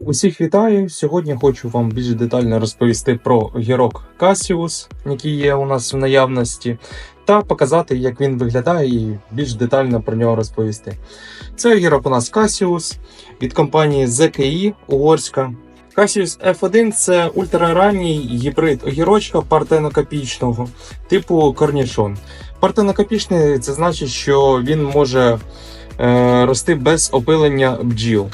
Усіх вітаю! Сьогодні хочу вам більш детально розповісти про гірок Cassius, який є у нас в наявності, та показати, як він виглядає, і більш детально про нього розповісти. Це гірок у нас Cassius від компанії ZKI Угорська. Cassius F1 це ультраранній гібрид огірочка партенокопічного типу корнішон. Партенокопічний це значить, що він може е, рости без опилення бджіл.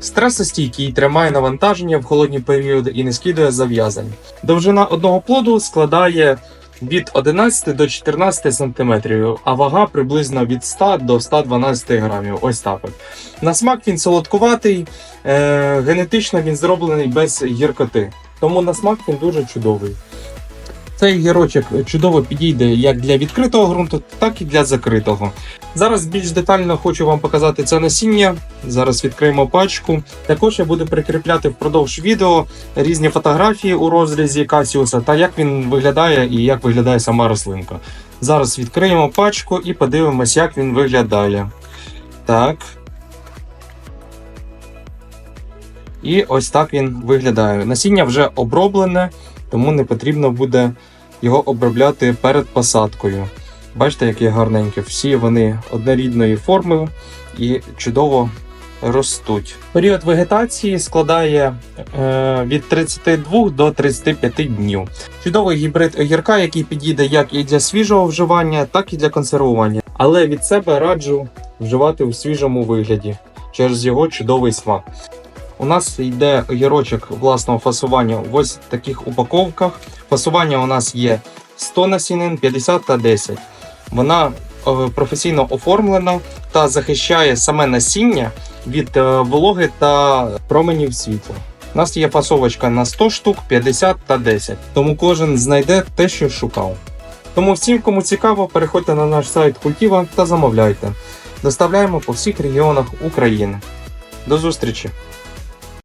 Стресостійкий тримає навантаження в холодні періоди і не скидує зав'язань. Довжина одного плоду складає від 11 до 14 см, а вага приблизно від 100 до 112 грамів. Ось так. На смак він солодкуватий, е- генетично він зроблений без гіркоти. Тому на смак він дуже чудовий. Цей гірочок чудово підійде як для відкритого ґрунту, так і для закритого. Зараз більш детально хочу вам показати це насіння. Зараз відкриємо пачку. Також я буду прикріпляти впродовж відео різні фотографії у розрізі Касіуса та як він виглядає і як виглядає сама рослинка. Зараз відкриємо пачку і подивимось, як він виглядає. Так. І ось так він виглядає. Насіння вже оброблене, тому не потрібно буде його обробляти перед посадкою. Бачите, які гарненькі. Всі вони однорідної форми і чудово ростуть. Період вегетації складає е, від 32 до 35 днів. Чудовий гібрид огірка, який підійде як і для свіжого вживання, так і для консервування. Але від себе раджу вживати у свіжому вигляді через його чудовий смак. У нас йде огірочок власного фасування в ось таких упаковках. Фасування у нас є 100 насінин, 50 та 10. Вона е, професійно оформлена та захищає саме насіння від е, вологи та променів світла. У нас є фасовочка на 100 штук, 50 та 10. Тому кожен знайде те, що шукав. Тому всім, кому цікаво, переходьте на наш сайт Культіва та замовляйте. Доставляємо по всіх регіонах України. До зустрічі!